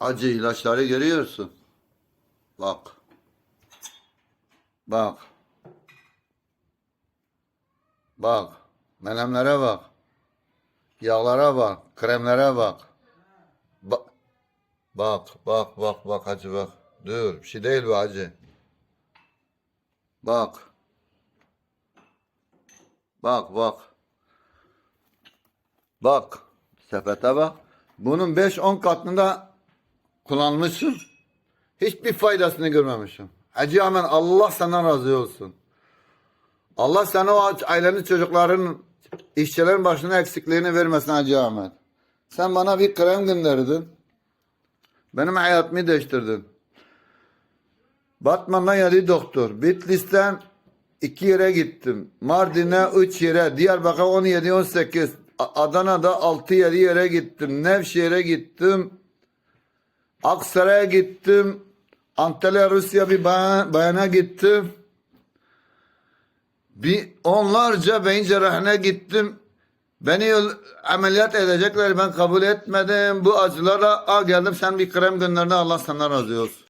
Acı ilaçları görüyorsun. Bak. Bak. Bak. Menemlere bak. Yağlara bak. Kremlere bak. Bak. Bak, bak, bak, bak hacı bak. Dur, bir şey değil bu hacı. Bak. Bak, bak. Bak. Sepete bak. Bunun 5-10 katında kullanmışım. Hiçbir faydasını görmemişim. Hacı Allah senden razı olsun. Allah sana o ailenin çocukların işçilerin başına eksikliğini vermesin Hacı. Sen bana bir krem gönderdin. Benim hayatımı değiştirdin. Batman'dan yedi doktor. Bitlis'ten iki yere gittim. Mardin'e üç yere. Diyarbakır 17, 18. A- Adana'da 6 7 yere gittim. Nevşehir'e gittim. Aksaray'a gittim. Antalya Rusya bir bayan- bayana gittim. Bir onlarca beyin cerrahine gittim. Beni ameliyat edecekler ben kabul etmedim. Bu acılara a geldim sen bir krem gönderdin Allah senden razı olsun.